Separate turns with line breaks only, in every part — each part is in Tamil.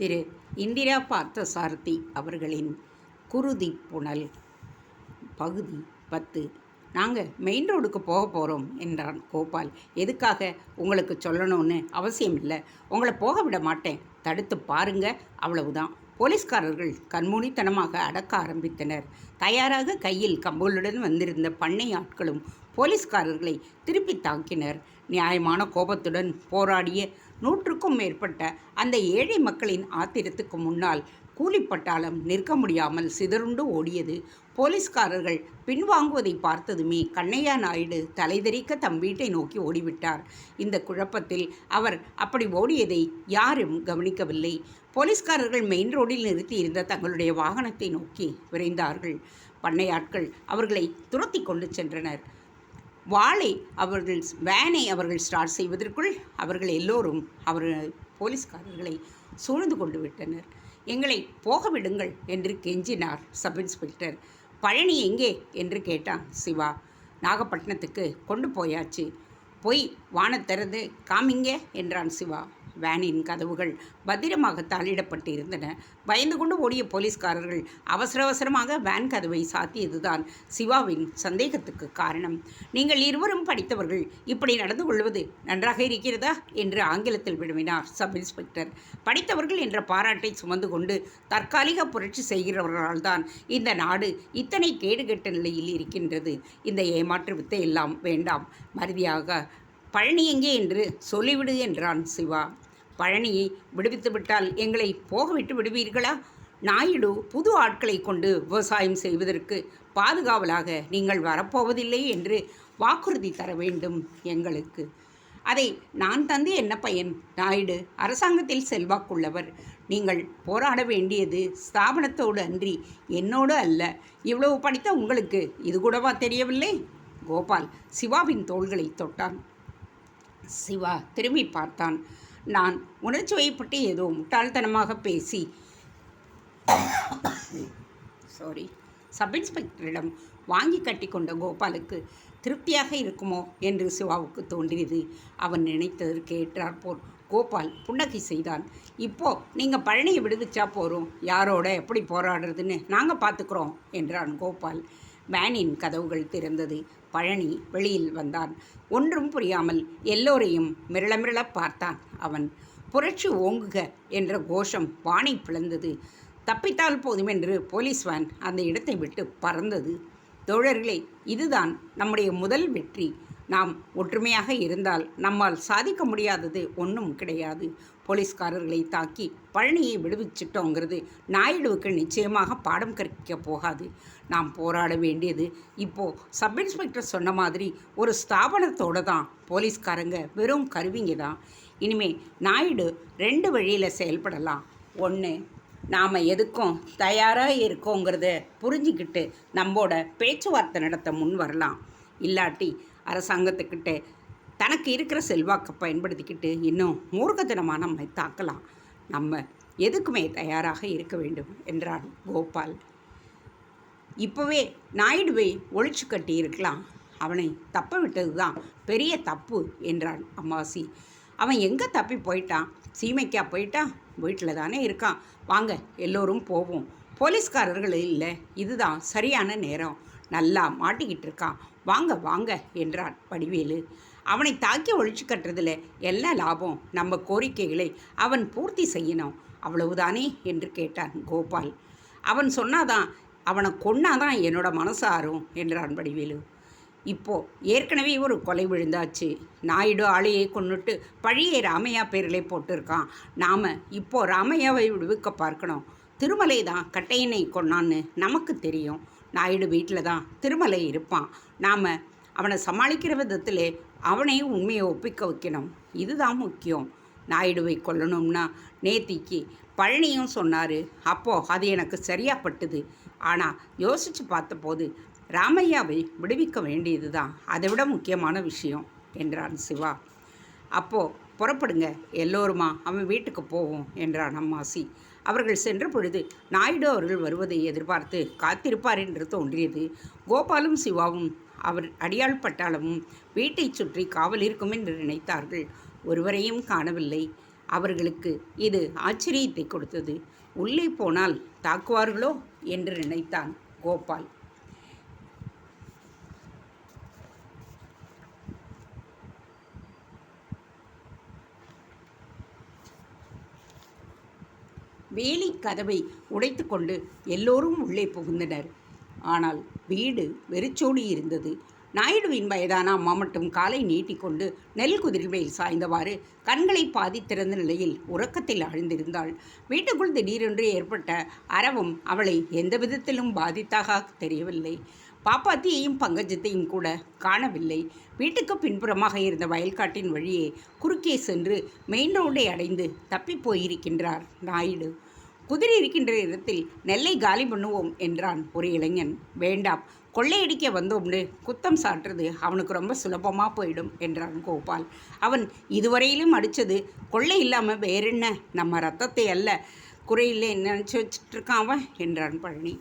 திரு இந்திரா பார்த்தசாரதி அவர்களின் குருதி புனல் பகுதி பத்து. நாங்கள் மெயின் ரோடுக்கு போக போகிறோம் என்றான் கோபால். எதுக்காக உங்களுக்கு சொல்லணும்னு அவசியம் இல்லை. உங்களை போக விட மாட்டேன். தடுத்து பாருங்க அவ்வளவுதான். போலீஸ்காரர்கள் கண்மூடித்தனமாக அடக்க ஆரம்பித்தனர். தயாராக கையில் கம்புகளுடன் வந்திருந்த பண்ணை ஆட்களும் போலீஸ்காரர்களை திருப்பி தாக்கினர். நியாயமான கோபத்துடன் போராடிய நூற்றுக்கும் மேற்பட்ட அந்த ஏழை மக்களின் ஆத்திரத்துக்கு முன்னால் கூலிப்பட்டாளம் நிற்க முடியாமல் சிதறுண்டு ஓடியது. போலீஸ்காரர்கள் பின்வாங்குவதை பார்த்ததுமே கண்ணையா நாயுடு தலைதெறிக்க தம் வீட்டை நோக்கி ஓடிவிட்டார். இந்த குழப்பத்தில் அவர் அப்படி ஓடியதை யாரும் கவனிக்கவில்லை. போலீஸ்காரர்கள் மெயின் ரோடில் நிறுத்தி இருந்த தங்களுடைய வாகனத்தை நோக்கி விரைந்தார்கள். பண்ணையாட்கள் அவர்களை துரத்தி கொண்டு சென்றனர். வாளை அவர்கள் வேனை அவர்கள் ஸ்டார்ட் செய்வதற்குள் அவர்கள் எல்லோரும் அவர்கள் போலீஸ்காரர்களை சூழ்ந்து கொண்டு விட்டனர். எங்களை போக விடுங்கள் என்று கெஞ்சினார் சப் இன்ஸ்பெக்டர். பழனி எங்கே? என்று கேட்டான் சிவா. நாகப்பட்டினத்துக்கு கொண்டு போயாச்சு. போய் வானத்திறந்து காமிங்க என்றான் சிவா. வேனின் கதவுகள் பத்திரமாக தாளிடப்பட்டு இருந்தன பயந்து கொண்டு ஓடிய போலீஸ்காரர்கள் அவசர அவசரமாக வேன் கதவை சாத்தியதுதான் சிவாவின் சந்தேகத்துக்கு காரணம். நீங்கள் இருவரும் படித்தவர்கள் இப்படி நடந்து கொள்வது நன்றாக இருக்கிறதா? என்று ஆங்கிலத்தில் விடுவினார் சப் இன்ஸ்பெக்டர். படித்தவர்கள் என்ற பாராட்டை சுமந்து கொண்டு தற்காலிக புரட்சி செய்கிறவர்களால்தான் இந்த நாடு இத்தனை கேடுகெட்ட நிலையில் இருக்கின்றது. இந்த ஏமாற்று வித்தை எல்லாம் வேண்டாம். மறுதியாக பழனி எங்கே? என்று சொல்லிவிடு என்றான் சிவா. பழனியை விடுவித்து விட்டால் எங்களை போகவிட்டு விடுவீர்களா? நாயுடு புது ஆட்களை கொண்டு விவசாயம் செய்வதற்கு பாதுகாவலாக நீங்கள் வரப்போவதில்லை என்று வாக்குறுதி தர வேண்டும் எங்களுக்கு. அதை நான் தந்து என்ன பயன்? நாயுடு அரசாங்கத்தில் செல்வாக்குள்ளவர். நீங்கள் போராட வேண்டியது ஸ்தாபனத்தோடு அன்றி என்னோடு அல்ல. இவ்வளவு படித்த உங்களுக்கு இது கூடவா தெரியவில்லை? கோபால் சிவாவின் தோள்களை தொட்டான். சிவா திரும்பி பார்த்தான். நான் உணர்ச்சி வைப்பட்டு ஏதோ முட்டாள்தனமாக பேசி சாரி சப் இன்ஸ்பெக்டரிடம் வாங்கி கட்டி கொண்ட கோபாலுக்கு திருப்தியாக இருக்குமோ என்று சிவாவுக்கு தோன்றியது. அவன் நினைத்ததற்கு ஏற்றாற்போல் கோபால் புன்னகை செய்தான். இப்போ நீங்கள் பழனியை விடுவிச்சா போகிறோம் யாரோட எப்படி போராடுறதுன்னு நாங்கள் பார்த்துக்குறோம் என்றான் கோபால். வேனின் கதவுகள் திறந்தது. பழனி வெளியில் வந்தான். ஒன்றும் புரியாமல் எல்லோரையும் மிரள மிரள பார்த்தான் அவன். புரட்சி ஓங்குக என்ற கோஷம் வானை பிளந்தது. தப்பித்தால் போதுமென்று போலீஸ் வேன் அந்த இடத்தை விட்டு பறந்தது. தோழர்களே இதுதான் நம்முடைய முதல் வெற்றி. நாம் ஒற்றுமையாக இருந்தால் நம்மால் சாதிக்க முடியாதது ஒன்றும் கிடையாது. போலீஸ்காரர்களை தாக்கி பழனியை விடுவிச்சிட்டோங்கிறது நாயுடுவுக்கு நிச்சயமாக பாடம் கற்க போகாது. நாம் போராட வேண்டியது இப்போது சப் இன்ஸ்பெக்டர் சொன்ன மாதிரி ஒரு ஸ்தாபனத்தோடு தான். போலீஸ்காரங்க வெறும் கருவிங்க தான். இனிமேல் நாயுடு ரெண்டு வழியில் செயல்படலாம். ஒன்று நாம் எதுக்கும் தயாராக இருக்கோங்கிறத புரிஞ்சுக்கிட்டு நம்மோட பேச்சுவார்த்தை நடத்த முன் வரலாம். இல்லாட்டி அரசாங்கத்துக்கிட்ட தனக்கு இருக்கிற செல்வாக்கை பயன்படுத்திக்கிட்டு இன்னும் மூர்க்கத்தனமாக நம்மை தாக்கலாம். நம்ம எதுக்குமே தயாராக இருக்க வேண்டும் என்றான் கோபால். இப்போவே நாயுடுவை ஒழிச்சு கட்டி இருக்கலாம். அவனை தப்ப விட்டது தான் பெரிய தப்பு என்றான் அம்மாசி. அவன் எங்கே தப்பி போயிட்டான்? சீமைக்கா போயிட்டான் வீட்டில் தானே இருக்கான். வாங்க எல்லோரும் போவோம். போலீஸ்காரர்கள் இல்லை. இதுதான் சரியான நேரம். நல்லா மாட்டிக்கிட்டு இருக்கான் வாங்க வாங்க என்றான் வடிவேலு. அவனை தாக்கி ஒழிச்சு கட்டுறதுல என்ன லாபம் நம்ம கோரிக்கைகளை அவன் பூர்த்தி செய்யணும். அவ்வளவுதானே? என்று கேட்டான் கோபால். அவன் சொன்னாதான் அவனை கொன்னாதான் என்னோட மனசு ஆறும் என்றான் வடிவேலு. இப்போ ஏற்கனவே ஒரு கொலை விழுந்தாச்சு. நாயுடு ஆளையை கொண்டுட்டு பழைய ராமையா பேரிலே போட்டிருக்கான். நாம் இப்போ ராமையாவை விடுவிக்க பார்க்கணும். திருமலை தான் கட்டையனை கொன்னான்னு நமக்கு தெரியும். நாயுடு வீட்டில் தான் திருமலை இருப்பான். நாம் அவனை சமாளிக்கிற விதத்திலே அவனையும் உண்மையை ஒப்பிக்க வைக்கணும். இதுதான் முக்கியம். நாயுடுவை கொல்லணும்னா நேத்திக்கு பழனியும் சொன்னார். அப்போது அது எனக்கு சரியாப்பட்டது. ஆனால் யோசித்து பார்த்தபோது ராமையாவை விடுவிக்க வேண்டியது தான் அதை விட முக்கியமான விஷயம் என்றான் சிவா. அப்போது புறப்படுங்க எல்லோருமா? அவன் வீட்டுக்கு போவோம் என்றான் அம்மாசி. அவர்கள் சென்ற பொழுது நாயுடு அவர்கள் வருவதை எதிர்பார்த்து காத்திருப்பார் என்று தோன்றியது. கோபாலும் சிவாவும் அவர் அடியாள் பட்டாளமும் வீட்டைச் சுற்றி காவல் இருக்கும் என்று நினைத்தார்கள். ஒருவரையும் காணவில்லை. அவர்களுக்கு இது ஆச்சரியத்தை கொடுத்தது. உள்ளே போனால் தாக்குவார்களோ? என்று நினைத்தான் கோபால். வேலி கதவை உடைத்துக்கொண்டு எல்லோரும் உள்ளே புகுந்தனர். ஆனால் வீடு வெறிச்சோடி இருந்தது. நாயுடுவின் வயதான அம்மா மட்டும் காலை நீட்டிக்கொண்டு நெல் குதிரில் மேல் சாய்ந்தவாறு கண்களை பாதி திறந்த நிலையில் உறக்கத்தில் ஆழ்ந்திருந்தாள் வீட்டுக்குள் திடீரென்று ஏற்பட்ட அரவம் அவளை எந்த விதத்திலும் பாதித்தாக தெரியவில்லை. பாப்பாத்தியையும் பங்கஜத்தையும் கூட காணவில்லை. வீட்டுக்கு பின்புறமாக இருந்த வயல்காட்டின் வழியே குறுக்கே சென்று மெயின் ரோடை அடைந்து தப்பி போயிருக்கின்றார் நாயுடு. குதிரை இருக்கின்ற இடத்தில் நெல்லை காலி பண்ணுவோம் என்றான் ஒரு இளைஞன். வேண்டாம் கொள்ளையடிக்க வந்தோம்னு குத்தம் சாட்டுறது அவனுக்கு ரொம்ப சுலபமாக போயிடும் என்றான் கோபால். அவன் இதுவரையிலும் அடித்தது கொள்ளை இல்லாமல் வேறென்ன? நம்ம ரத்தத்தை அல்ல குறையில்லை நினச்சி வச்சிட்ருக்கான் அவன் என்றான் பழனி.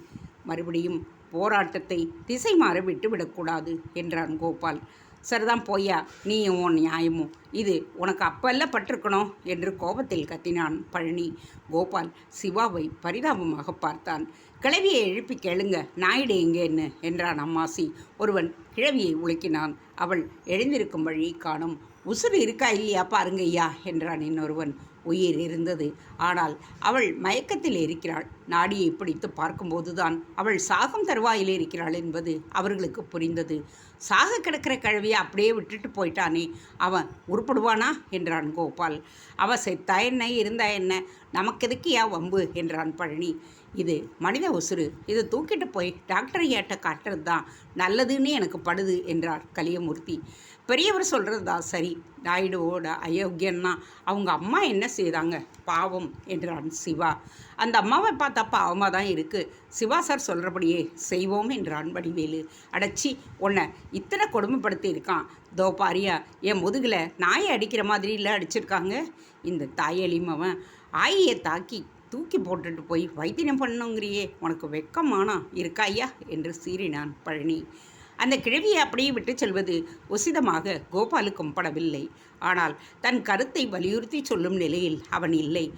மறுபடியும் போராட்டத்தை திசை மாற விட்டு விடக்கூடாது என்றான் கோபால். சரிதான் போய்யா நீயும் உன் நியாயமும். இது உனக்கு அப்பல்ல பட்டிருக்கணும் என்று கோபத்தில் கத்தினான் பழனி. கோபால் சிவாவை பரிதாபமாக பார்த்தான். கிழவியை எழுப்பி கேளுங்க நாயுடு எங்கேன்னு என்றான் அம்மாசி. ஒருவன் கிழவியை உலுக்கினான். அவள் எழுந்திருக்கும் வழி காணும். உசுறு இருக்கா இல்லையா பாருங்க ஐயா என்றான் இன்னொருவன். உயிர் இருந்தது. ஆனால் அவள் மயக்கத்தில் இருக்கிறாள். நாடியை பிடித்து பார்க்கும்போதுதான் அவள் சாகும் தருவாயில் இருக்கிறாள் என்பது அவர்களுக்கு புரிந்தது. சாக கிடக்கிற கழுவியை அப்படியே விட்டுட்டு போயிட்டானே. அவன் உருப்படுவானா? என்றான் கோபால். அவ செத்தா என்ன? இருந்தா என்ன? நமக்கு எதுக்கு ஏன் வம்பு? என்றான் பழனி. இது மனித உசுறு. இது தூக்கிட்டு போய் டாக்டர் ஏட்ட காட்டுறது தான் நல்லதுன்னு எனக்கு படுது என்றார் கலியமூர்த்தி. பெரியவர் சொல்கிறது தான் சரி. நாயுடுவோட அயோக்கியன்னா அவங்க அம்மா என்ன செய்தாங்க பாவம் என்றான் சிவா. அந்த அம்மாவை பார்த்தா பாவமாக தான் இருக்குது சிவா சார் சொல்கிறபடியே செய்வோம் என்றான் வடிவேலு. அடைச்சி உன்னை இத்தனை கொடுமைப்படுத்தி இருக்கான். தோ பாரியா என் முதுகில் நாயை அடிக்கிற மாதிரி இல்லை அடிச்சிருக்காங்க. இந்த தாயலிமவன் ஆயியை தாக்கி தூக்கி போட்டுட்டு போய் வைத்தியம் பண்ணுங்கிறியே உனக்கு வெக்கமானா? இருக்கா ஐயா? என்று சீறினான் பழனி. அந்த கிழவியை அப்படியே விட்டு செல்வது உசிதமாக கோபாலுக்கும் படவில்லை. ஆனால் தன் கருத்தை வலியுறுத்தி சொல்லும் நிலையில் அவன் இல்லை.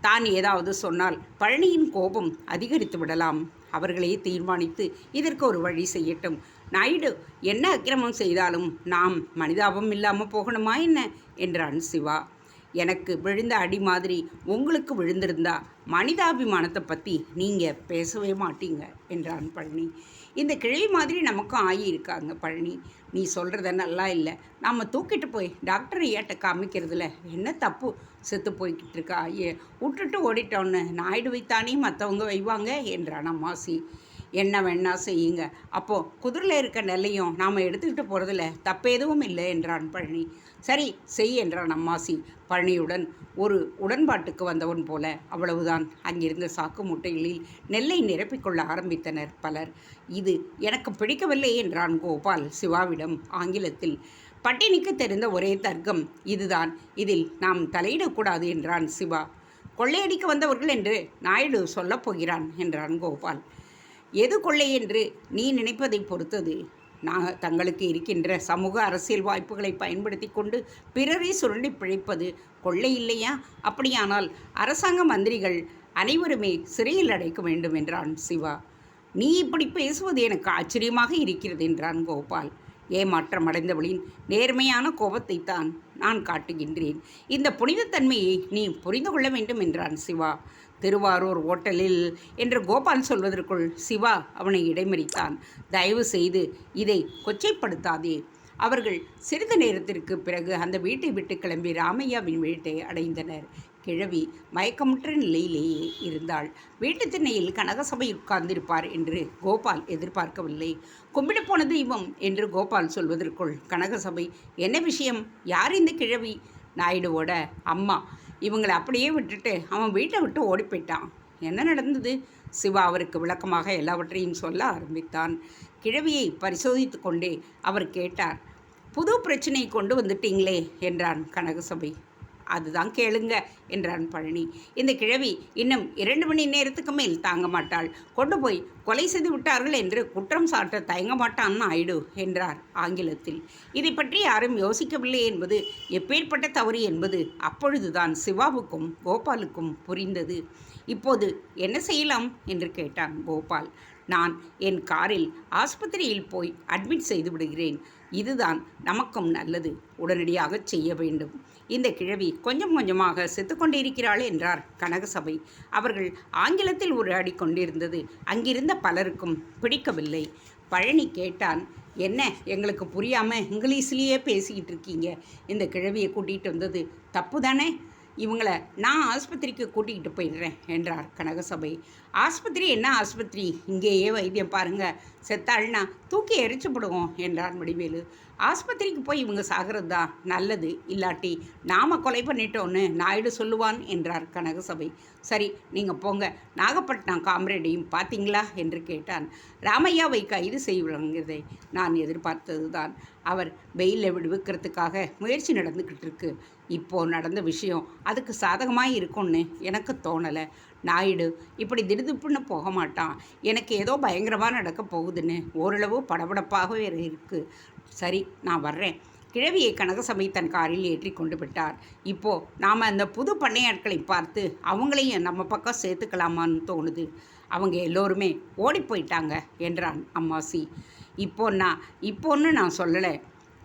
தான் ஏதாவது சொன்னால் பழனியின் கோபம் அதிகரித்து விடலாம். அவர்களே தீர்மானித்து இதற்கு ஒரு வழி செய்யட்டும். நாயுடு என்ன அக்கிரமம் செய்தாலும் நாம் மனிதாபம் இல்லாமல் போகணுமா என்ன? என்றான் சிவா. எனக்கு விழுந்த அடி மாதிரி உங்களுக்கு விழுந்திருந்தா மனிதாபிமானத்தை பற்றி நீங்கள் பேசவே மாட்டீங்க என்றான் பழனி. இந்த கிழவி மாதிரி நமக்கும் ஆகியிருக்காங்க பழனி. நீ சொல்கிறத நல்லா இல்லை. நாம் தூக்கிட்டு போய் டாக்டர் ஏட்ட காமிக்கிறதுல என்ன தப்பு? செத்து போய்கிட்டு இருக்கா? ஐயே விட்டுட்டு ஓடிட்டோன்னு நாயுடு வைத்தானே மற்றவங்க வைவாங்க என்றான் அம்மாசி. என்ன வேணா செய்யுங்க. அப்போது குதிரையில் இருக்க நெல்லையும் நாம் எடுத்துக்கிட்டு போகிறதுல தப்பு எதுவும் இல்லை என்றான் பழனி. சரி செய் என்றான் அம்மாசி. பழனியுடன் ஒரு உடன்பாட்டுக்கு வந்தவன் போல அவ்வளவுதான். அங்கிருந்த சாக்கு முட்டைகளில் நெல்லை நிரப்பிக்கொள்ள ஆரம்பித்தனர் பலர். இது எனக்கு பிடிக்கவில்லை என்றான் கோபால் சிவாவிடம் ஆங்கிலத்தில். பட்டினிக்கு தெரிந்த ஒரே தர்க்கம் இதுதான். இதில் நாம் தலையிடக்கூடாது என்றான் சிவா. கொள்ளையடிக்க வந்தவர்கள் என்று நாயுடு சொல்லப் போகிறான் என்றான் கோபால். எது கொள்ளை என்று நீ நினைப்பதை பொறுத்தது. நான் தங்களுக்கு இருக்கின்ற சமூக அரசியல் வாய்ப்புகளை பயன்படுத்தி கொண்டு பிறரை சுரண்டி பிழைப்பது கொள்ளை இல்லையா? அப்படியானால் அரசாங்க மந்திரிகள் அனைவருமே சிறையில் அடைக்க வேண்டும் என்றான் சிவா. நீ இப்படி பேசுவது எனக்கு ஆச்சரியமாக இருக்கிறது என்றான் கோபால். ஏமாற்றம் அடைந்தவளின் நேர்மையான கோபத்தை தான் நான் காட்டுகின்றேன். இந்த புனிதத்தன்மையை நீ புரிந்து கொள்ள வேண்டும் என்றான் சிவா. திருவாரூர் ஓட்டலில் என்று கோபால் சொல்வதற்குள் சிவா அவனை இடைமறித்தான். தயவு செய்து இதை கொச்சைப்படுத்தாதே. அவர்கள் சிறிது நேரத்திற்கு பிறகு அந்த வீட்டை விட்டு கிளம்பி ராமையாவின் வீட்டை அடைந்தனர். கிழவி மயக்கமுற்ற நிலையிலேயே இருந்தாள். வீட்டு திண்ணையில் கனகசபை உட்கார்ந்திருப்பார் என்று கோபால் எதிர்பார்க்கவில்லை. கும்பிட போன தெய்வம் என்று கோபால் சொல்வதற்குள் கனகசபை என்ன விஷயம்? யார் இந்த கிழவி? நாயுடுவோட அம்மா. இவங்களை அப்படியே விட்டுட்டு அவன் வீட்டை விட்டு ஓடி போயிட்டான் என்ன நடந்தது? சிவா அவருக்கு விளக்கமாக எல்லாவற்றையும் சொல்ல ஆரம்பித்தான். கிழவியை பரிசோதித்து கொண்டே அவர் கேட்டார் புது பிரச்சனையை கொண்டு வந்துட்டீங்களே என்றான் கனகசபை. அதுதான் கேளுங்க என்றான் பழனி. இந்த கிழவி இன்னும் இரண்டு மணி நேரத்துக்கு மேல் தாங்க மாட்டாள். கொண்டு போய் கொலை செய்து விட்டார்கள் என்று குற்றம் சாட்ட தயங்க மாட்டான் ஆயிடு என்றார் ஆங்கிலத்தில். இதை பற்றி யாரும் யோசிக்கவில்லை என்பது எப்பேற்பட்ட தவறு என்பது அப்பொழுதுதான் சிவாவுக்கும் கோபாலுக்கும் புரிந்தது. இப்போது என்ன செய்யலாம்? என்று கேட்டான் கோபால். நான் என் காரில் ஆஸ்பத்திரியில் போய் அட்மிட் செய்து விடுகிறேன். இதுதான் நமக்கும் நல்லது. உடனடியாக செய்ய வேண்டும். இந்த கிழவி கொஞ்சம் கொஞ்சமாக செத்துக்கொண்டிருக்கிறாள் என்றார் கனகசபை. அவர்கள் ஆங்கிலத்தில் உரையாடி கொண்டிருந்தது அங்கிருந்த பலருக்கும் பிடிக்கவில்லை. பழனி கேட்டான் என்ன எங்களுக்கு புரியாமல் இங்கிலீஷ்லேயே பேசிக்கிட்டு இருக்கீங்க இந்த கிழவியை கூட்டிகிட்டு வந்தது தப்பு தானே இவங்கள நான் ஆஸ்பத்திரிக்கு கூட்டிகிட்டு போயிடுறேன் என்றார் கனகசபை. ஆஸ்பத்திரி என்ன ஆஸ்பத்திரி? இங்கேயே வைத்தியம் பாருங்க. செத்தாள்னா தூக்கி எரிச்சு போடுவோம் என்றார் வடிவேலு ஆஸ்பத்திரிக்கு போய் இவங்க சாகிறது? தான் நல்லது. இல்லாட்டி நாம் கொலை பண்ணிட்டோன்னு நாயுடு சொல்லுவான் என்றார் கனகசபை சரி நீங்கள் போங்க. நாகப்பட்டினம் காம்ரேடையும் பார்த்தீங்களா என்று கேட்டான். ராமையாவை கைது செய்வதை நான் எதிர்பார்த்தது தான் அவர் வெயிலில் விடுவிக்கிறதுக்காக முயற்சி நடந்துக்கிட்டு இருக்கு. இப்போது நடந்த விஷயம் அதுக்கு சாதகமாக இருக்கும்னு எனக்கு தோணலை. நாயுடு இப்படி திடுதிப்புன்னு போக மாட்டான். எனக்கு ஏதோ பயங்கரமாக நடக்க போகுதுன்னு ஓரளவு படபடப்பாகவே இருக்குது சரி நான் வர்றேன். கிழவியை கனகசபை தன் காரில் ஏற்றி கொண்டு விட்டார். இப்போ நாம் அந்த புது பண்ணையாட்களை பார்த்து அவங்களையும் நம்ம பக்கம் சேர்த்துக்கலாமான்னு தோணுது. அவங்க எல்லோருமே ஓடி போயிட்டாங்க என்றான் அம்மாசி. இப்போ நான் இப்போன்னு நான் சொல்லலை.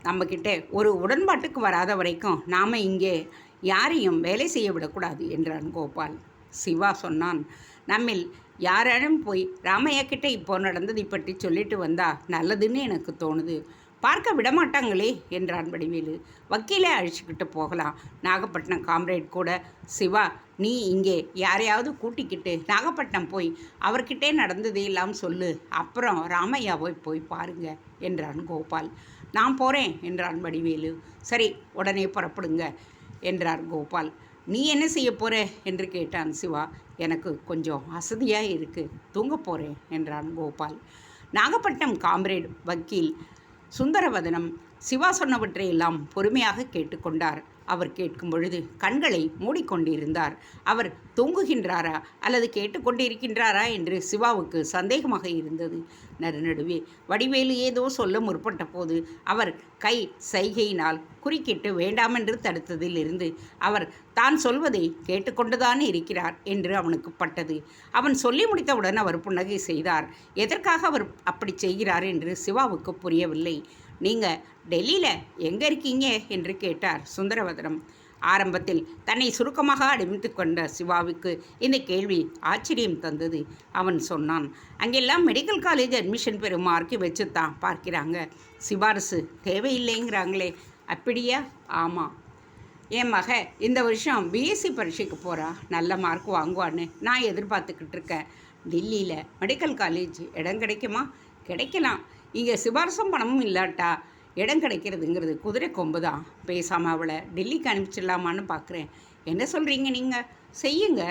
நம்மக்கிட்ட ஒரு உடன்பாட்டுக்கு வராத வரைக்கும் நாம் இங்கே யாரையும் வேலை செய்ய விடக்கூடாது என்றான் கோபால். சிவா சொன்னான் நம்மில் யாராலும் போய் ராமையா கிட்டே இப்போ நடந்ததை பற்றி சொல்லிட்டு வந்தா நல்லதுன்னு எனக்கு தோணுது. பார்க்க விடமாட்டாங்களே என்றான் வடிவேலு வக்கீலே அழிச்சுக்கிட்டு போகலாம். நாகப்பட்டினம் காம்ரேட் கூட சிவா நீ இங்கே யாரையாவது கூட்டிக்கிட்டு நாகப்பட்டினம் போய் அவர்கிட்டே எல்லாம் சொல்லு. அப்புறம் ராமையாவை போய் பாருங்க என்றான் கோபால். நான் போகிறேன் என்றான் வடிவேலு சரி உடனே புறப்படுங்க என்றார் கோபால். நீ என்ன செய்ய போற? என்று கேட்டான் சிவா. எனக்கு கொஞ்சம் அசதியாக இருக்குது தூங்க போகிறேன் என்றான் கோபால். நாகப்பட்டினம் காம்ரேட் வக்கீல் சுந்தரவதனம் சிவா சொன்னவற்றையெல்லாம் பொறுமையாக கேட்டுக்கொண்டார். அவர் கேட்கும் பொழுது கண்களை மூடிக்கொண்டிருந்தார். அவர் தூங்குகின்றாரா அல்லது கேட்டுக்கொண்டிருக்கின்றாரா என்று சிவாவுக்கு சந்தேகமாக இருந்தது. நடுநடுவே வடிவேலு ஏதோ சொல்ல முற்பட்ட போது அவர் கை சைகையினால் குறுக்கிட்டு வேண்டாமென்று தடுத்ததில் இருந்து அவர் தான் சொல்வதை கேட்டுக்கொண்டுதான் இருக்கிறார் என்று அவனுக்கு பட்டது. அவன் சொல்லி முடித்தவுடன் அவர் புன்னகை செய்தார். எதற்காக அவர் அப்படி செய்கிறார் என்று சிவாவுக்கு புரியவில்லை. நீங்கள் டெல்லியில் எங்கே இருக்கீங்க? என்று கேட்டார் சுந்தரவதனம். ஆரம்பத்தில் தன்னை சுருக்கமாக அடிமித்து கொண்ட சிவாவுக்கு இந்த கேள்வி ஆச்சரியம் தந்தது. அவன் சொன்னான் அங்கெல்லாம் மெடிக்கல் காலேஜ் அட்மிஷன் பெறும் மார்க்கு வச்சு தான் பார்க்கிறாங்க. சிபாரிசு தேவையில்லைங்கிறாங்களே அப்படியா? ஆமாம் என் மக இந்த வருஷம் பிஎஸ்சி பரீட்சைக்கு போகிறா நல்ல மார்க் வாங்குவான்னு நான் எதிர்பார்த்துக்கிட்டு இருக்கேன். டெல்லியில் மெடிக்கல் காலேஜ் இடம் கிடைக்குமா? கிடைக்கலாம். இங்கே சிபாரசும் பணமும் இல்லாட்டா இடம் கிடைக்கிறதுங்கிறது குதிரை கொம்பு தான் பேசாமல் அவளை டெல்லிக்கு அனுப்பிச்சிடலாமான்னு பார்க்குறேன் என்ன சொல்கிறீங்க நீங்கள் செய்யுங்க.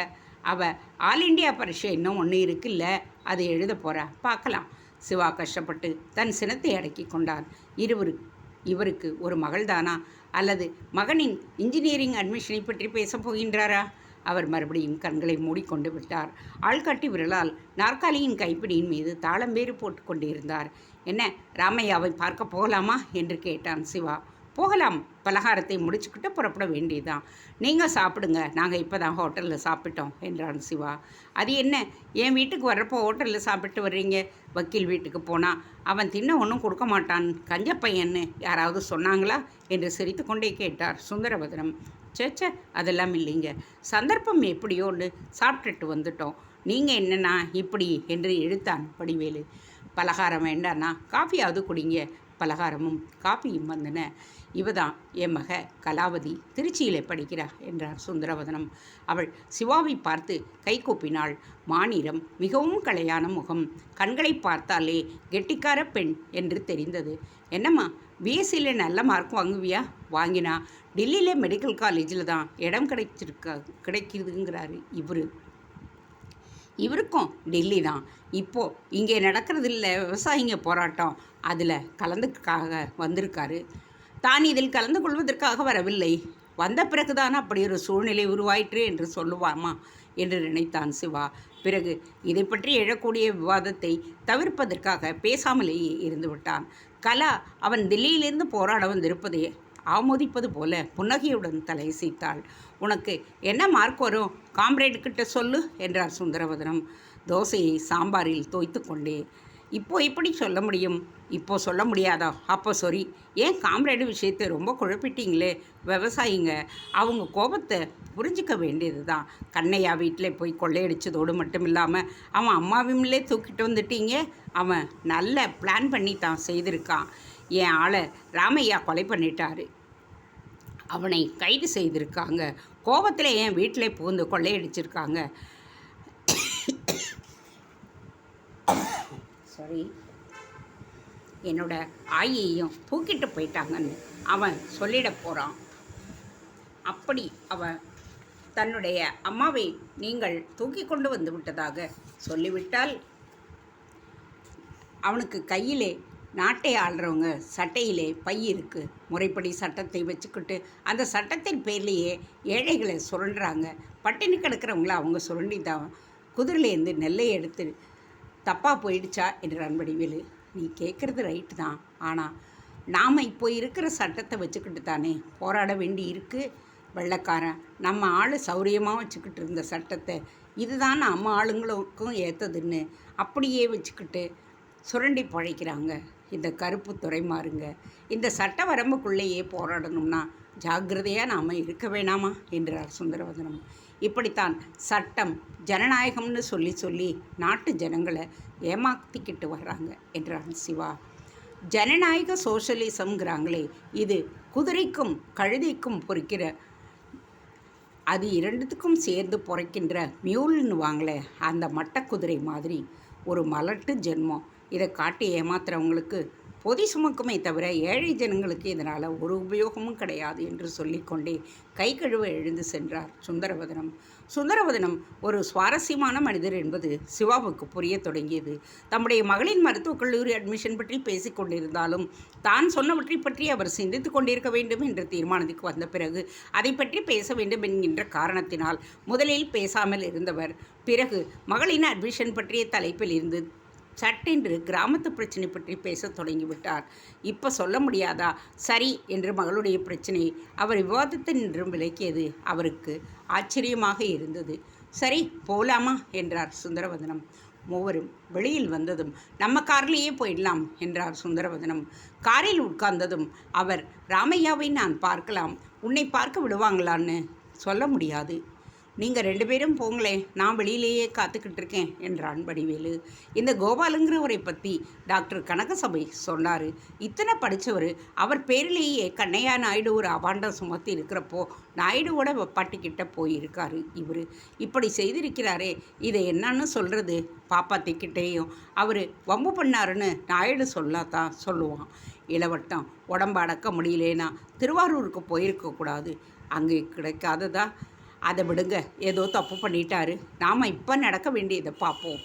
அவள் ஆல் இண்டியா பரீட்சை இன்னும் ஒன்று இருக்குல்ல அதை எழுத போகிறா பார்க்கலாம். சிவா கஷ்டப்பட்டு தன் சினத்தை அடக்கி கொண்டார். இருவரு இவருக்கு ஒரு மகள்தானா? அல்லது மகனின் இன்ஜினியரிங் அட்மிஷனை பற்றி பேசப் போகின்றாரா? அவர் மறுபடியும் கண்களை மூடிக்கொண்டு விட்டார். ஆள்காட்டி விரலால் நாற்காலியின் கைப்பிடியின் மீது தாளம்பேறு போட்டு கொண்டிருந்தார். என்ன ராமையாவை பார்க்க போகலாமா? என்று கேட்டான் சிவா. போகலாம். பலகாரத்தை முடிச்சுக்கிட்டு புறப்பட வேண்டியதுதான். நீங்கள் சாப்பிடுங்க. நாங்கள் இப்போ தான் ஹோட்டலில் சாப்பிட்டோம் என்றான் சிவா. அது என்ன? என் வீட்டுக்கு வர்றப்போ ஹோட்டலில் சாப்பிட்டு வர்றீங்க? வக்கீல் வீட்டுக்கு போனால் அவன் தின்ன ஒன்றும் கொடுக்க மாட்டான். கஞ்சப்பையன்னு யாராவது சொன்னாங்களா? என்று சிரித்து கொண்டே கேட்டார் சுந்தரபத்ரம் சேச்சே அதெல்லாம் இல்லைங்க. சந்தர்ப்பம் எப்படியோன்னு சாப்பிட்டுட்டு வந்துட்டோம். நீங்கள் என்னன்னா இப்படி? என்று இழுத்தான் வடிவேலு. பலகாரம் வேண்டான்னா காஃபியாவது குடிங்க. பலகாரமும் காப்பியும் வந்தன. இவ தான் என் மக கலாவதி. திருச்சியில் படிக்கிறா என்றார் சுந்தரவதனம். அவள் சிவாவை பார்த்து கைகூப்பினாள் மாநிறம் மிகவும் கலையான முகம். கண்களை பார்த்தாலே கெட்டிக்கார பெண் என்று தெரிந்தது. என்னம்மா பிஎஸ்சியில் நல்ல மார்க் வாங்குவியா? வாங்கினா டெல்லியில் மெடிக்கல் காலேஜில் தான் இடம் கிடைச்சிருக்கா கிடைக்குதுங்கிறாரு இவர். இவருக்கும் டெல்லி தான் இப்போது இங்கே நடக்கிறதில்ல விவசாயிங்க போராட்டம். அதில் கலந்துக்காக வந்திருக்காரு. தான் இதில் கலந்து கொள்வதற்காக வரவில்லை. வந்த பிறகுதான் அப்படி ஒரு சூழ்நிலை உருவாயிற்று என்று சொல்லுவாமா என்று நினைத்தான் சிவா. பிறகு இதை பற்றி எழக்கூடிய விவாதத்தை தவிர்ப்பதற்காக பேசாமலேயே இருந்து விட்டான். கலா அவன் தில்லியிலிருந்து போராட வந்திருப்பதை ஆமோதிப்பது போல புன்னகையுடன் தலையசைத்தாள் உனக்கு என்ன மார்க் வரும்? காம்ரேடுக்கிட்ட சொல்லு என்றார் சுந்தரவதனம். தோசையை சாம்பாரில் தோய்த்து கொண்டே. இப்போ எப்படி சொல்ல முடியும்? இப்போ சொல்ல முடியாதா? அப்போ சொரி ஏன் காம்ரேடு விஷயத்தை ரொம்ப குழப்பிட்டீங்களே? விவசாயிங்க அவங்க கோபத்தை புரிஞ்சிக்க வேண்டியது தான் கண்ணையா வீட்டில் போய் கொள்ளையடிச்சதோடு மட்டும் இல்லாமல் அவன் அம்மாவிலே தூக்கிட்டு வந்துட்டீங்க? அவன் நல்ல பிளான் பண்ணி தான் செய்திருக்கான். என் ஆளை ராமையா கொலை பண்ணிட்டாரு. அவனை கைது செய்திருக்காங்க. கோபத்தில் என் வீட்டிலே புகுந்து கொள்ளையடிச்சிருக்காங்க. சாரி என்னோட ஆயையும் தூக்கிட்டு போயிட்டாங்கன்னு அவன் சொல்லிட போகிறான் அப்படி அவன் தன்னுடைய அம்மாவை நீங்கள் தூக்கி கொண்டு வந்து விட்டதாக சொல்லிவிட்டால் அவனுக்கு கையிலே நாட்டை ஆள்றவங்க சட்டையிலே பை இருக்குது முறைப்படி சட்டத்தை வச்சுக்கிட்டு அந்த சட்டத்தின் பேர்லேயே ஏழைகளை சுரண்டுறாங்க. பட்டினி கிடக்கிறவங்கள அவங்க சுரண்டி தான் குதிரையிலேருந்து நெல்லை எடுத்து தப்பாக போயிடுச்சா என்று அன்படிவேலு நீ கேட்குறது ரைட்டு தான். ஆனால் நாம் இப்போ இருக்கிற சட்டத்தை வச்சுக்கிட்டு தானே போராட வேண்டி இருக்குது வெள்ளக்காரன். நம்ம ஆள் சௌரியமாக வச்சுக்கிட்டு இருந்த சட்டத்தை இதுதான் நம்ம ஆளுங்களுக்கும் ஏற்றதுன்னு அப்படியே வச்சுக்கிட்டு சுரண்டி பழைக்கிறாங்க. இந்த கருப்பு துறைமாறுங்க இந்த சட்ட வரம்புக்குள்ளேயே போராடணும்னா ஜாக்கிரதையாக நாம் இருக்க வேணாமா? என்றார் சுந்தரவதனம். இப்படித்தான் சட்டம் ஜனநாயகம்னு சொல்லி சொல்லி நாட்டு ஜனங்களை ஏமாத்திக்கிட்டு வர்றாங்க என்றான் சிவா. ஜனநாயக சோஷலிசம்ங்கிறாங்களே இது குதிரைக்கும் கழுதைக்கும் பொறிக்கிற அது இரண்டுத்துக்கும் சேர்ந்து பொறைக்கின்ற மியூல்னு வாங்களே அந்த மட்டக்குதிரை மாதிரி. ஒரு மலட்டு ஜென்மம். இதை காட்டி ஏமாத்துறவங்களுக்கு பொதி சுமக்குமே தவிர ஏழை ஜனங்களுக்கு இதனால் ஒரு உபயோகமும் கிடையாது என்று சொல்லிக்கொண்டே கை கழுவ எழுந்து சென்றார் சுந்தரவதனம். சுந்தரவதனம் ஒரு சுவாரஸ்யமான மனிதர் என்பது சிவாவுக்கு புரிய தொடங்கியது. தம்முடைய மகளின் மருத்துவக் கல்லூரி அட்மிஷன் பற்றி பேசிக் கொண்டிருந்தாலும் தான் சொன்னவற்றை பற்றி அவர் சிந்தித்து கொண்டிருக்க வேண்டும் என்ற தீர்மானத்துக்கு வந்த பிறகு அதை பற்றி பேச வேண்டும் என்கின்ற காரணத்தினால் முதலில் பேசாமல் இருந்தவர். பிறகு மகளின் அட்மிஷன் பற்றிய தலைப்பில் இருந்து சட்டென்று கிராமத்து பிரச்சனை பற்றி பேசத் தொடங்கிவிட்டார். இப்போ சொல்ல முடியாதா? சரி என்று மகளுடைய பிரச்சனை அவர் விவாதத்தை நின்றும் விலக்கியது அவருக்கு ஆச்சரியமாக இருந்தது. சரி போலாமா? என்றார் சுந்தரவதனம். மூவரும் வெளியில் வந்ததும் நம்ம கார்லேயே போயிடலாம் என்றார் சுந்தரவதனம். காரில் உட்கார்ந்ததும் அவர் ராமையாவை நான் பார்க்கலாம். உன்னை பார்க்க விடுவாங்களான்னு? சொல்ல முடியாது. நீங்கள் ரெண்டு பேரும் போங்களே நான் வெளியிலேயே காத்துக்கிட்டு இருக்கேன் என்றான் வடிவேலு இந்த கோபாலுங்கிறவரை பற்றி டாக்டர் கனகசபை சொன்னார். இத்தனை படித்தவர் அவர் பேரிலேயே கண்ணையா நாயுடு ஒரு அபாண்டம் சுமத்தி இருக்கிறப்போ நாயுடுவோட பாட்டிக்கிட்ட போயிருக்காரு இவர். இப்படி செய்திருக்கிறாரே இதை என்னன்னு சொல்கிறது பாப்பாத்திக்கிட்டேயும் அவர் வம்பு பண்ணாருன்னு நாயுடு சொல்லாதான் சொல்லுவான். இளவட்டம் உடம்பு அடக்க முடியலேன்னா திருவாரூருக்கு போயிருக்கக்கூடாது. அங்கே கிடைக்காததா? அதை விடுங்க. ஏதோ தப்பு பண்ணிட்டாரு. நாம் இப்போ நடக்க வேண்டியதை பார்ப்போம்.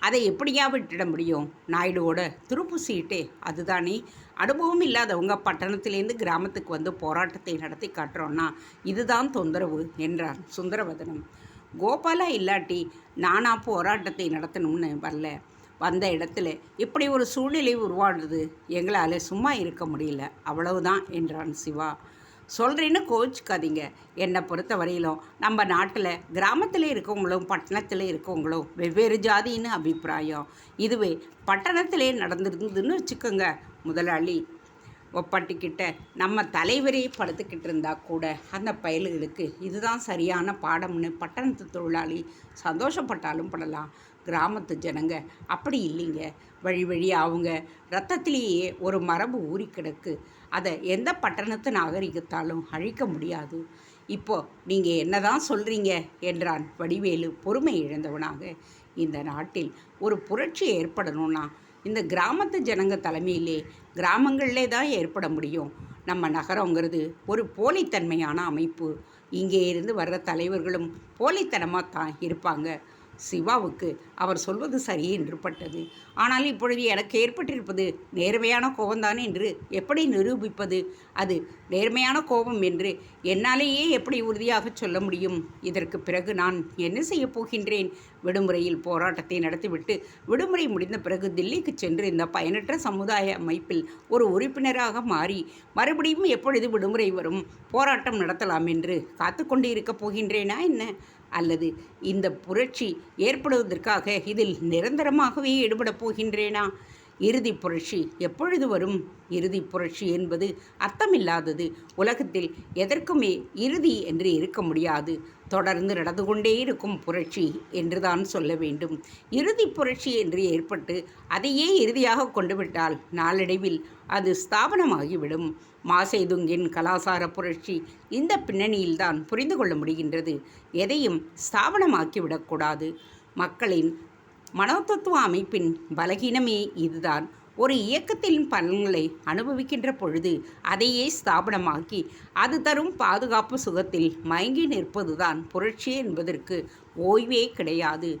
அதை எப்படியா விட்டுட முடியும்? நாயுடுவோட துருப்பு சீட்டே. அதுதானே. அனுபவம் இல்லாதவங்க பட்டணத்திலேருந்து கிராமத்துக்கு வந்து போராட்டத்தை நடத்தி காட்டுறோன்னா இதுதான் தொந்தரவு என்றார் சுந்தரவதனம். கோபாலா இல்லாட்டி நானா போராட்டத்தை நடத்தணும்னு வரல. வந்த இடத்துல இப்படி ஒரு சூழ்நிலை உருவாடுது எங்களால் சும்மா இருக்க முடியல. அவ்வளவுதான் என்றான் சிவா. சொல்கிறேன்னு கோச்சிக்காதீங்க என்னை பொறுத்த வரையிலும் நம்ம நாட்டில் கிராமத்தில் இருக்கவங்களும் பட்டணத்தில் இருக்கவங்களும் வெவ்வேறு ஜாதின்னு அபிப்பிராயம். இதுவே பட்டணத்திலே நடந்துருந்துன்னு வச்சுக்கோங்க முதலாளி. ஒப்பாட்டிக்கிட்ட நம்ம தலைவரே படுத்துக்கிட்டு இருந்தா கூட அந்த பயல்களுக்கு இதுதான் சரியான பாடம்னு பட்டணத்து தொழிலாளி சந்தோஷப்பட்டாலும் படலாம். கிராமத்து ஜனங்க அப்படி இல்லைங்க. வழி வழி அவங்க ரத்தத்திலேயே ஒரு மரபு ஊறி கிடக்கு அதை எந்த பட்டணத்து நாகரிகத்தாலும் அழிக்க முடியாது. இப்போ நீங்கள் என்னதான் சொல்கிறீங்க என்றான் வடிவேலு பொறுமை இழந்தவனாக. இந்த நாட்டில் ஒரு புரட்சி ஏற்படணும்னா இந்த கிராமத்து ஜனங்க தலைமையிலே கிராமங்களிலே தான் ஏற்பட முடியும். நம்ம நகரங்கிறது ஒரு போலித்தன்மையான அமைப்பு. இங்கே இருந்து வர்ற தலைவர்களும் போலித்தனமாக தான் இருப்பாங்க. சிவாவுக்கு அவர் சொல்வது சரி என்று பட்டது. ஆனால் இப்பொழுது எனக்கு ஏற்பட்டிருப்பது நேர்மையான கோபம்தான் என்று எப்படி நிரூபிப்பது? அது நேர்மையான கோபம் என்று என்னாலேயே எப்படி உறுதியாக சொல்ல முடியும்? இதற்கு பிறகு நான் என்ன செய்யப் போகின்றேன்? விடுமுறையில் போராட்டத்தை நடத்திவிட்டு விடுமுறை முடிந்த பிறகு தில்லிக்கு சென்று இந்த பயனற்ற சமுதாய அமைப்பில் ஒரு உறுப்பினராக மாறி மறுபடியும் எப்பொழுது விடுமுறை வரும் போராட்டம் நடத்தலாம் என்று காத்து கொண்டு இருக்கப் போகின்றேனா என்ன? அல்லது இந்த புரட்சி ஏற்படுவதற்காக இதில் நிரந்தரமாகவே ஈடுபடப் போகின்றேனா? இறுதி புரட்சி எப்பொழுது வரும்? இறுதி புரட்சி என்பது அர்த்தமில்லாதது. உலகத்தில் எதற்குமே இறுதி என்று இருக்க முடியாது. தொடர்ந்து நடந்து கொண்டே இருக்கும் புரட்சி என்றுதான் சொல்ல வேண்டும். இறுதி புரட்சி என்று ஏற்பட்டு அதையே இறுதியாக கொண்டுவிட்டால் நாளடைவில் அது ஸ்தாபனமாகிவிடும். மாசைதுங்கின் கலாசார புரட்சி இந்த பின்னணியில்தான் புரிந்து கொள்ள முடிகின்றது. எதையும் ஸ்தாபனமாக்கிவிடக்கூடாது. மக்களின் மனோதத்துவ அமைப்பின் பலகீனமே இதுதான். ஒரு இயக்கத்தின் பலன்களை அனுபவிக்கின்ற பொழுது அதையே ஸ்தாபனமாக்கி அது தரும் பாதுகாப்பு சுகத்தில் மயங்கி நிற்பதுதான் புரட்சி என்பதற்கு ஓய்வே கிடையாது.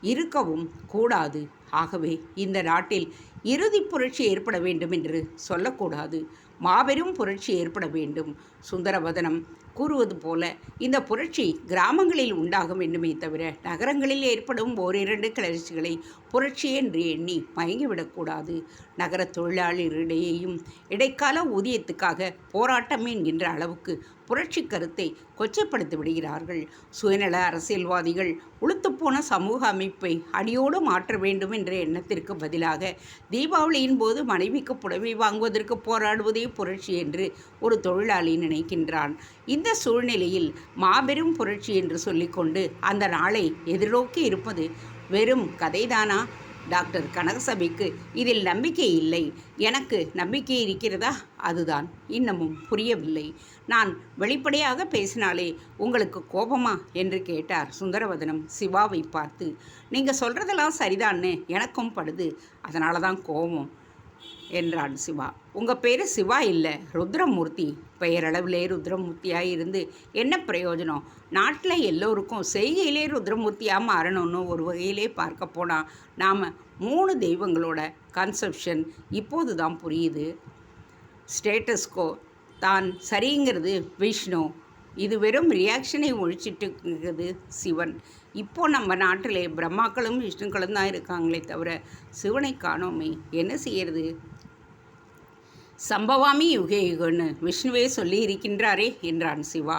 இருக்கவும் கூடாது. ஆகவே இந்த நாட்டில் இறுதி புரட்சி ஏற்பட வேண்டும் என்று சொல்லக்கூடாது. மாபெரும் புரட்சி ஏற்பட வேண்டும். சுந்தரவதனம் கூறுவது போல இந்த புரட்சி கிராமங்களில் உண்டாகும் என்றுமே தவிர நகரங்களில் ஏற்படும் ஓரிரண்டு கிளர்ச்சிகளை புரட்சி என்று எண்ணி மயங்கிவிடக்கூடாது. நகர தொழிலாளர்களிடையேயும் இடைக்கால ஊதியத்துக்காக போராட்டம் என்கின்ற அளவுக்கு புரட்சி கருத்தை கொச்சைப்படுத்தி விடுகிறார்கள். சுயநல அரசியல்வாதிகள் உளுத்துப்போன சமூக அமைப்பை அடியோடு மாற்ற வேண்டும் என்ற எண்ணத்திற்கு பதிலாக தீபாவளியின் போது மனைவிக்கு புடவை வாங்குவதற்கு போராடுவதே புரட்சி என்று ஒரு தொழிலாளி நினைக்கின்றான். இந்த இந்த சூழ்நிலையில் மாபெரும் புரட்சி என்று சொல்லிக்கொண்டு அந்த நாளை எதிர்நோக்கி இருப்பது வெறும் கதைதானா? டாக்டர் கனகசபைக்கு இதில் நம்பிக்கை இல்லை. எனக்கு நம்பிக்கை இருக்கிறதா? அதுதான். இன்னமும் புரியவில்லை. நான் வெளிப்படையாக பேசினாலே உங்களுக்கு கோபமா? என்று கேட்டார் சுந்தரவதனம் சிவாவை பார்த்து. நீங்கள் சொல்கிறதெல்லாம் சரிதான்னு எனக்கும் படுது. அதனால தான் கோபம். என்றான் சிவா. உங்கள் பேர் சிவா இல்லை ருத்ரமூர்த்தி. பெயரளவிலே ருத்ரமூர்த்தியாக இருந்து என்ன பிரயோஜனம்? நாட்டில் எல்லோருக்கும் செய்கையிலே ருத்ரமூர்த்தியாக மாறணும்னு ஒரு வகையிலே பார்க்க போனால் நாம் மூணு தெய்வங்களோட கன்செப்ஷன் இப்போது தான் புரியுது ஸ்டேட்டஸ்கோ தான் சரிங்கிறது விஷ்ணு. இது வெறும் ரியாக்ஷனை ஒழிச்சிட்டு இருக்குது சிவன். இப்போ நம்ம நாட்டிலே பிரம்மாக்களும் விஷ்ணுக்களும் தான் இருக்காங்களே தவிர சிவனை காணோமே. என்ன செய்யறது? சம்பவாமி யுகே யுகன்னு விஷ்ணுவே சொல்லி இருக்கின்றாரே என்றான் சிவா.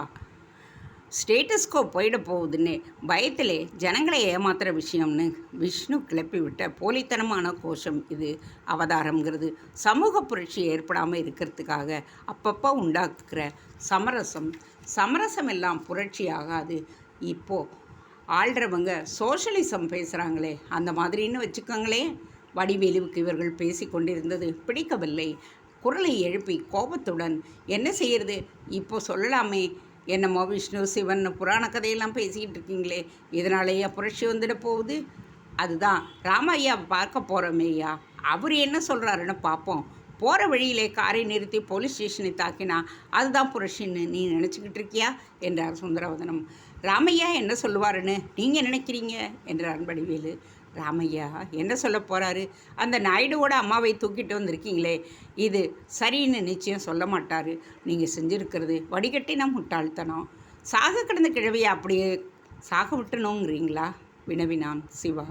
ஸ்டேட்டஸ்கோ போயிட போகுதுன்னு பயத்திலே ஜனங்களை ஏமாத்துகிற விஷயம்னு விஷ்ணு கிளப்பி விட்ட போலித்தனமான கோஷம் இது அவதாரங்கிறது சமூக புரட்சி ஏற்படாமல் இருக்கிறதுக்காக அப்பப்போ உண்டாக்குற சமரசம். சமரசம் எல்லாம் புரட்சி ஆகாது. இப்போது ஆள்றவங்க சோஷலிசம் பேசுகிறாங்களே அந்த மாதிரின்னு வச்சுக்கோங்களே வடிவேலுவுக்கு இவர்கள் பேசி கொண்டிருந்தது பிடிக்கவில்லை. குரலை எழுப்பி கோபத்துடன் என்ன செய்யறது? இப்போ சொல்லலாமே. என்னமோ விஷ்ணு சிவன் புராண கதையெல்லாம் பேசிக்கிட்டு இருக்கீங்களே. இதனாலேயே புரட்சி வந்துட போகுது. அதுதான். ராமையா பார்க்க போகிறோமேயா அவர் என்ன சொல்கிறாருன்னு பார்ப்போம் போகிற வழியிலே காரை நிறுத்தி போலீஸ் ஸ்டேஷனை தாக்கினா அதுதான் புரட்சின்னு நீ நினச்சிக்கிட்டு இருக்கியா? என்றார் சுந்தரவதனம். ராமையா என்ன சொல்லுவாருன்னு நீங்கள் நினைக்கிறீங்க? என்றார் வடிவேலு. ராமையா என்ன சொல்ல போகிறாரு அந்த நாயுடுவோட அம்மாவை தூக்கிட்டு வந்திருக்கீங்களே இது சரின்னு நிச்சயம் சொல்ல மாட்டார். நீங்கள் செஞ்சுருக்கிறது வடிகட்டின முட்டாள்தனம். சாக கிடந்த கிழவியை அப்படியே சாக விட்டணுங்கிறீங்களா? வினவினான் சிவா.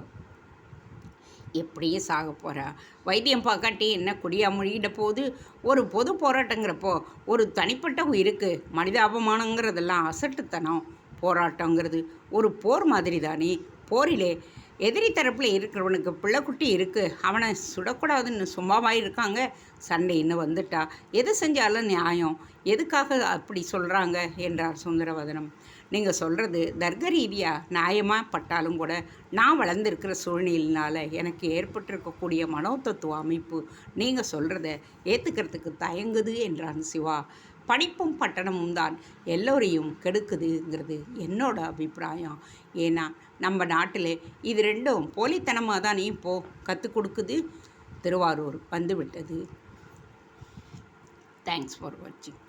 எப்படியே சாக போகிறா வைத்தியம் பார்க்காட்டி என்ன குடியா மொழிகிட்ட போது ஒரு பொது போராட்டங்கிறப்போ ஒரு தனிப்பட்ட உயிருக்கு மனிதாபமானங்கிறதெல்லாம் அசட்டுத்தனம். போராட்டங்கிறது ஒரு போர் மாதிரி தானே போரிலே எதிரி தரப்பில் இருக்கிறவனுக்கு பிள்ளைக்குட்டி இருக்குது அவனை சுடக்கூடாதுன்னு சும்மாவாக இருக்காங்க. சண்டை இன்னும் வந்துட்டா. எது செஞ்சாலும் நியாயம். எதுக்காக அப்படி சொல்கிறாங்க என்றார் சுந்தரவதனம். நீங்கள் சொல்கிறது தர்க்க ரீதியாக நியாயமாக பட்டாலும் கூட நான் வளர்ந்துருக்கிற சூழ்நிலையினால் எனக்கு ஏற்பட்டிருக்கக்கூடிய மனோதத்துவ அமைப்பு. நீங்கள் சொல்கிறத ஏற்றுக்கிறதுக்கு தயங்குது என்றான் சிவா. படிப்பும் பட்டணமும் தான். எல்லோரையும் கெடுக்குதுங்கிறது என்னோட அபிப்பிராயம். ஏன்னா நம்ம நாட்டில் இது ரெண்டும் போலித்தனமாக தான் இப்போ கற்றுக் கொடுக்குது. திருவாரூர் வந்துவிட்டது. தேங்க்ஸ் ஃபார் வாட்சிங்